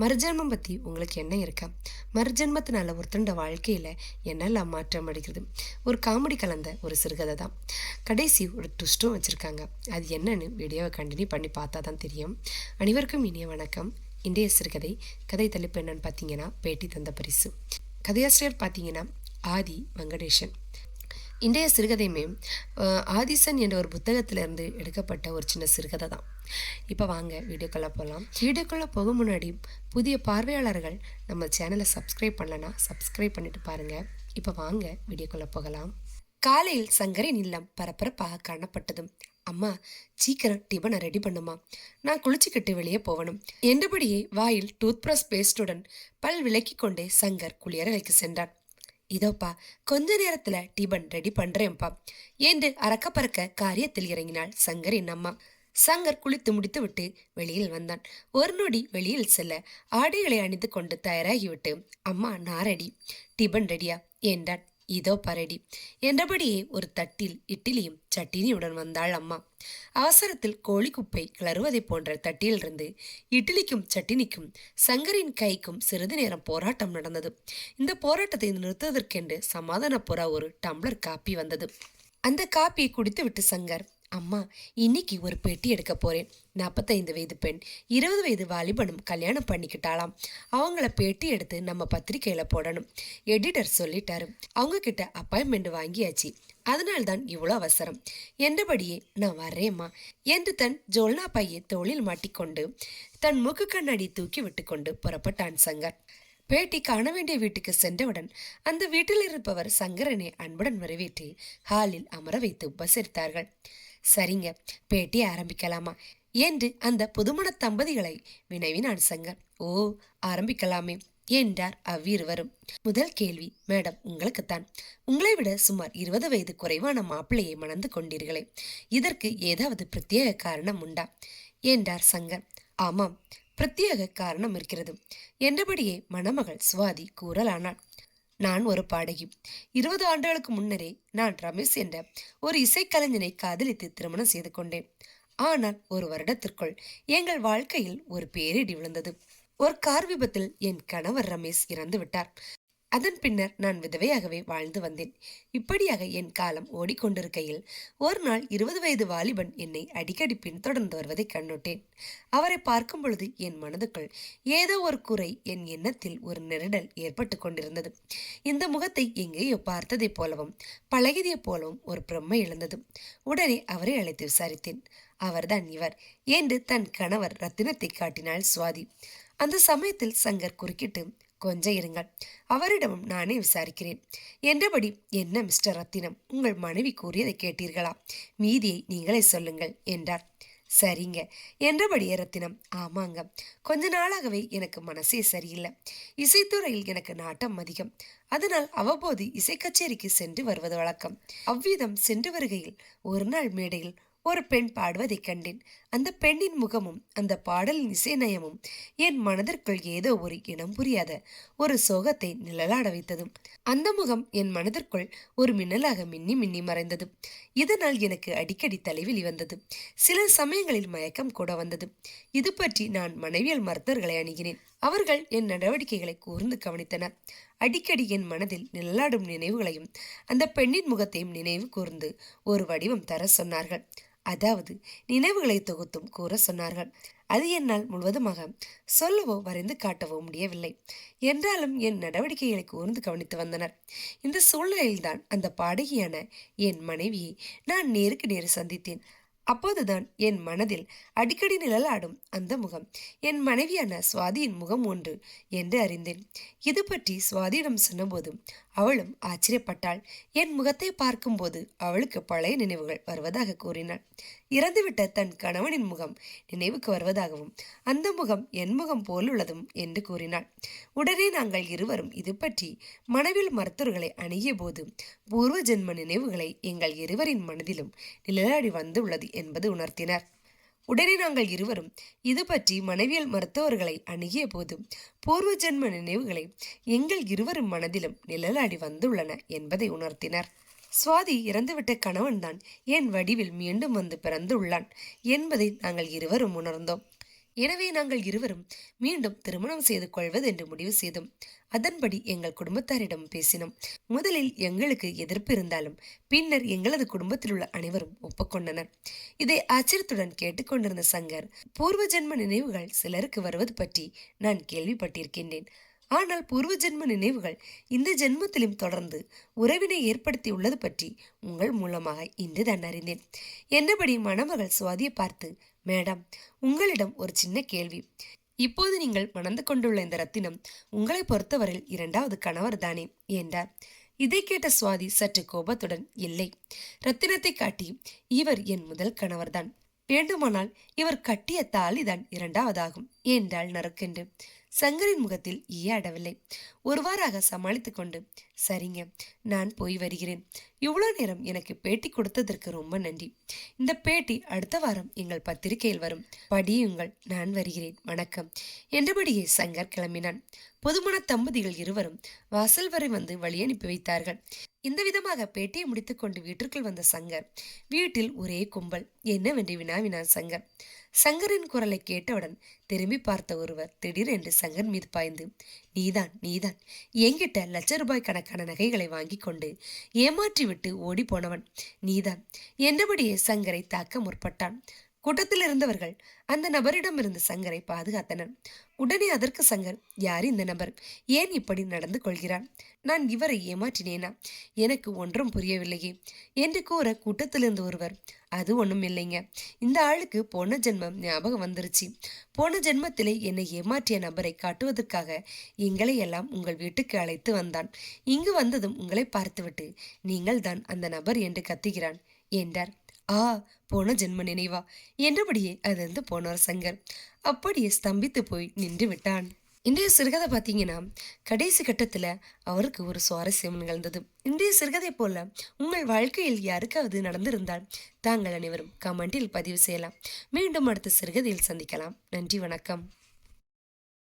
மறுஜென்மம் பற்றி உங்களுக்கு என்ன இருக்கா? மறுஜென்மத்தினால ஒருத்தண்ட வாழ்க்கையில் என்னெல்லாம் மாற்றம் அடைகிறது? ஒரு காமெடி கலந்த ஒரு சிறுகதை தான் கடைசி ஒரு ட்விஸ்ட்டும் வச்சுருக்காங்க. அது என்னன்னு வீடியோவை கண்டினியூ பண்ணி பார்த்தா தான் தெரியும். அனைவருக்கும் இனிய வணக்கம். இன்றைய சிறுகதை கதை தலைப்பு என்னன்னு பார்த்தீங்கன்னா பேட்டி தந்த பரிசு. கதையாசிரியர் பார்த்தீங்கன்னா ஆதி வெங்கடேஷன் இன்றைய சிறுகதையுமே ஆதிசன் என்ற ஒரு புத்தகத்திலிருந்து எடுக்கப்பட்ட ஒரு சின்ன சிறுகதை தான் இப்போ வாங்க வீடியோக்குள்ளே போகலாம் வீடியோக்குள்ளே போக முன்னாடி புதிய பார்வையாளர்கள் நம்ம சேனலை சப்ஸ்கிரைப் பண்ணலன்னா சப்ஸ்கிரைப் பண்ணிட்டு பாருங்கள் இப்போ வாங்க வீடியோக்குள்ளே போகலாம். காலையில் சங்கரின் இல்லம் பரபரப்பாக காணப்பட்டதும் அம்மா சீக்கிரம் டிபனை ரெடி பண்ணுமா? நான் குளிச்சுக்கிட்டு வெளியே போகணும் என்றபடியே வாயில் டூத் ப்ரஷ் பேஸ்டுடன் பல் விலக்கி கொண்டே சங்கர் குளியரறைக்கு சென்றான். இதோப்பா கொஞ்ச நேரத்துல டிபன் ரெடி பண்றேன்ப்பா என்று அறக்க பறக்க காரியத்தில் இறங்கினாள் சங்கரின் அம்மா. சங்கர் குளித்து முடித்து விட்டு வெளியில் வந்தான். ஒரு நொடி வெளியில் செல்ல ஆடைகளை அணிந்து கொண்டு தயாராகிவிட்டு அம்மா நாரடி டிபன் ரெடியா என்றான் இதோ பரடி. என்றபடியே ஒரு தட்டில் இட்லியும் சட்டினியுடன் வந்தாள் அம்மா. அவசரத்தில் கோழிக்குப்பை கிளறுவதை கிளறுவதைப் போன்ற தட்டியிலிருந்து இட்லிக்கும் சட்டினிக்கும் சங்கரின் கைக்கும் சிறிது நேரம் போராட்டம் நடந்தது. இந்த போராட்டத்தை நிறுத்துவதற்கென்று சமாதான புறா ஒரு டம்ளர் காப்பி வந்தது. அந்த காப்பியை குடித்துவிட்டு சங்கர் அம்மா இன்னைக்கு ஒரு பெட்டி எடுக்க போறேன். நாற்பத்தைந்து வயது பெண் இருபது வயது வாலிபனும் கல்யாணம் பண்ணிக்கிட்டாலாம் அவங்கள பேட்டி எடுத்து நம்ம பத்திரிக்கையில் போடணும். எடிட்டர் சொல்லிட்டாரு. அவங்க கிட்ட அப்பாயின்மெண்ட் வாங்கியாச்சு. அதனால்தான் இவ்வளோ அவசரம். என்றபடியே நான் வர்றேம்மா. என்று தன் ஜோல்னா பையை தோளில் மாட்டிக்கொண்டு தன் மூக்கு கண்ணாடி தூக்கி விட்டுக்கொண்டு புறப்பட்டான் சங்கர். பேட்டி காண வேண்டிய வீட்டுக்கு சென்றவுடன் அந்த வீட்டில் இருப்பவர் சங்கரனை அன்புடன் வரவேற்று ஹாலில் அமர வைத்து உபசரித்தார்கள். சரிங்க பேட்டி ஆரம்பிக்கலாமா? என்று அந்த புதுமண தம்பதிகளை வினவினான் சங்கர். ஓ ஆரம்பிக்கலாமே என்றார் அவ்விருவரும். முதல் கேள்வி மேடம் உங்களுக்குத்தான். உங்களை விட சுமார் இருபது வயது குறைவான மாப்பிள்ளையை மணந்து கொண்டீர்களே. இதற்கு ஏதாவது பிரத்யேக காரணம் உண்டா? என்றார் சங்கர். ஆமாம் பிரத்யேக காரணம் இருக்கிறது. என்றபடியே மணமகள் சுவாதி கூறலானாள். நான் ஒரு பாடகி இருபது ஆண்டுகளுக்கு முன்னரே நான் ரமேஷ் என்ற ஒரு இசைக்கலைஞனை காதலித்து திருமணம் செய்து கொண்டேன். ஆனால் ஒரு வருடத்திற்குள் எங்கள் வாழ்க்கையில் ஒரு பேரிடி விழுந்தது. ஒரு கார் விபத்தில் என் கணவர் ரமேஷ் இறந்து விட்டார் அதன் பின்னர் நான் விதவையாகவே வாழ்ந்து வந்தேன். இப்படியாக என் காலம் ஓடிக்கொண்டிருக்கையில் ஒரு நாள் இருபது வயது வாலிபன் என்னை அடிக்கடி பின்தொடர்ந்து வருவதை கண்ணுட்டேன் அவரை பார்க்கும் பொழுது என் மனதுக்குள் ஏதோ ஒரு குறை என் எண்ணத்தில் ஒரு நெருடல் ஏற்பட்டு கொண்டிருந்தது. இந்த முகத்தை எங்கேயோ பார்த்ததைப் போலவும் பழகியதைப் போலவும் ஒரு பிரம்மை எழுந்தது உடனே அவரை அழைத்து விசாரித்தேன். அவர்தான் இவர் என்று தன் கணவர் ரத்தினத்தை காட்டினாள் சுவாதி. அந்த சமயத்தில் சங்கர் குறுக்கிட்டு கொஞ்சம் இருங்கள். அவரிடமும் நானே விசாரிக்கிறேன். என்றபடி என்ன மிஸ்டர் ரத்தினம் உங்கள் மனைவி கூறியதை கேட்டீர்களா? மீதியை நீங்களே சொல்லுங்கள் என்றார். சரிங்க என்றபடியே ரத்தினம் ஆமாங்க. கொஞ்ச நாளாகவே எனக்கு மனசே சரியில்லை. இசைத்துறையில் எனக்கு நாட்டம் அதிகம். அதனால் அவ்வப்போது இசை கச்சேரிக்கு சென்று வருவது வழக்கம். அவ்விதம் சென்று வருகையில் ஒரு நாள் மேடையில் ஒரு பெண் பாடுவதைக் கண்டேன். அந்த பெண்ணின் முகமும் அந்த பாடலின் இசைநயமும் என் மனதிற்குள் ஏதோ ஒரு இனம் புரியாத ஒரு சோகத்தை நிழலாட வைத்ததும் அந்த முகம் என் மனதிற்குள் ஒரு மின்னலாக மின்னி மின்னி மறைந்தது. இதனால் எனக்கு அடிக்கடி தலைவலி வந்தது. சில சமயங்களில் மயக்கம் கூட வந்தது. இது பற்றி நான் மனைவியல் மருத்துவர்களை அணுகினேன். அவர்கள் என் நடவடிக்கைகளை கூர்ந்து கவனித்தனர். அடிக்கடி என் மனதில் நிழலாடும் நினைவுகளையும் அந்த பெண்ணின் முகத்தையும் நினைவு கூர்ந்து ஒரு வடிவம் தர சொன்னார்கள். அதாவது நினைவுகளை தொகுத்தும் கூற சொன்னார்கள். அது என்னால் முழுவதுமாக சொல்லவோ வரைந்து காட்டவோ முடியவில்லை. என்றாலும் என் நடவடிக்கைகளை கூர்ந்து கவனித்து வந்தனர். இந்த சூழ்நிலையில்தான் அந்த பாடகியான என் மனைவியை நான் நேருக்கு நேர் சந்தித்தேன். அப்போதுதான் என் மனதில் அடிக்கடி நிழலாடும் அந்த முகம் என் மனைவியான சுவாதியின் முகம் ஒன்று என்று அறிந்தேன். இது பற்றி சுவாதியிடம் சொன்னபோது அவளும் ஆச்சரியப்பட்டாள். என் முகத்தை பார்க்கும்போது அவளுக்கு பழைய நினைவுகள் வருவதாக கூறினாள். இறந்துவிட்ட தன் கணவனின் முகம் நினைவுக்கு வருவதாகவும் அந்த முகம் என் முகம் போலுள்ளதும் என்று கூறினாள். உடனே நாங்கள் இருவரும் இது பற்றி மனவில் மருத்துவர்களை அணுகிய போது பூர்வ ஜென்ம நினைவுகளை எங்கள் இருவரின் மனதிலும் நிழலாடி வந்துள்ளது என்பது உணர்த்தினர். உடனே நாங்கள் இருவரும் இது பற்றி மனைவியல் மருத்துவர்களை அணுகிய போது பூர்வ ஜென்ம நினைவுகளை எங்கள் இருவரும் மனதிலும் நிழலாடி வந்துள்ளன என்பதை உணர்த்தினர். சுவாதி இறந்துவிட்ட கணவன்தான் என் வடிவில் மீண்டும் வந்து பிறந்துள்ளான் என்பதை நாங்கள் இருவரும் உணர்ந்தோம். எனவே நாங்கள் இருவரும் மீண்டும் திருமணம் செய்து கொள்வது என்று முடிவு செய்தோம். அதன்படி எங்கள் குடும்பத்தாரிடம் பேசினோம். முதலில் எங்களுக்கு எதிர்ப்பு இருந்தாலும் பின்னர் எங்களது குடும்பத்தில் உள்ள அனைவரும் ஒப்புக்கொண்டனர். இதை ஆச்சரியத்துடன் கேட்டுக்கொண்டிருந்த சங்கர் பூர்வ ஜென்ம நினைவுகள் சிலருக்கு வருவது பற்றி நான் கேள்விப்பட்டிருக்கின்றேன். ஆனால் பூர்வ ஜென்ம நினைவுகள் இந்த ஜென்மத்திலும் தொடர்ந்து உறவினை ஏற்படுத்தி உள்ளது பற்றி உங்கள் மூலமாக இன்று தான் அறிந்தேன். என்னபடி மணமகள் சுவாதியை பார்த்து மேடம் உங்களிடம் ஒரு சின்ன கேள்வி. இப்போது நீங்கள் மணந்து கொண்டுள்ள இந்த ரத்தினம் உங்களை பொறுத்தவரையில் இரண்டாவது கணவர் தானே என்றார். இதை கேட்ட சுவாதி சற்று கோபத்துடன் இல்லை. ரத்தினத்தை காட்டி இவர் என் முதல் கணவர்தான். வேண்டுமானால் இவர் கட்டிய தாலிதான் இரண்டாவதாகும் என்றாள் நறுக்கென்று. சங்கரின் முகத்தில் ஈயாடவில்லை ஒருவாறாக சமாளித்துக் கொண்டு சரிங்க நான் போய் வருகிறேன். இவ்வளோ நேரம் எனக்கு பேட்டி கொடுத்ததற்கு ரொம்ப நன்றி. இந்த பேட்டி அடுத்த வாரம் எங்கள் பத்திரிகையில் வரும். படியுங்கள் நான் வருகிறேன். வணக்கம். என்றபடியே சங்கர் கிளம்பினான். பொதுமன தம்பதிகள் இருவரும் வாசல் வரை வந்து வழி அனுப்பி வைத்தார்கள். இந்த விதமாக பேட்டியை முடித்துக்கொண்டு வீட்டிற்குள் வந்த சங்கர் வீட்டில் ஒரே கும்பல். என்னவென்று வினாவினார் சங்கர். சங்கரின் குரலை கேட்டவுடன் திரும்பி பார்த்த ஒருவர் திடீரென்று சங்கர் மீது பாய்ந்து நீதான் நீதான். என்கிட்ட லட்ச ரூபாய் கணக்கான நகைகளை வாங்கி கொண்டு ஏமாற்றி விட்டு ஓடி போனவன். நீதான். என்றபடியே சங்கரை தாக்க முற்பட்டான். கூட்டத்தில் இருந்தவர்கள் அந்த நபரிடமிருந்து சங்கரை பாதுகாத்தனர். உடனே அதற்கு சங்கர் யார் இந்த நபர்? ஏன் இப்படி நடந்து கொள்கிறார்? நான் இவரை ஏமாற்றினேனா? எனக்கு ஒன்றும் புரியவில்லையே என்று கூற கூட்டத்திலிருந்து ஒருவர் அது ஒன்றும் இல்லைங்க. இந்த ஆளுக்கு போன ஜென்மம் ஞாபகம் வந்துருச்சு. போன ஜென்மத்திலே என்னை ஏமாற்றிய நபரை காட்டுவதற்காக எங்களை எல்லாம் உங்கள் வீட்டுக்கு அழைத்து வந்தான். இங்கு வந்ததும் உங்களை பார்த்துவிட்டு நீங்கள் தான் அந்த நபர் என்று கத்துகிறான் என்றார். ஆ போன ஜென்ம நினைவா? என்றபடியே அதிலிருந்து போனார் சங்கர். அப்படியே ஸ்தம்பித்து போய் நின்று விட்டான். இன்றைய சிறுகதை பார்த்தீங்கன்னா கடைசி கட்டத்தில் அவருக்கு ஒரு சுவாரஸ்யம் நிகழ்ந்தது. இன்றைய சிறுகதை போல உங்கள் வாழ்க்கையில் யாருக்காவது நடந்திருந்தால் தாங்கள் அனைவரும் கமெண்டில் பதிவு செய்யலாம். மீண்டும் அடுத்த சிறுகதையில் சந்திக்கலாம். நன்றி வணக்கம்.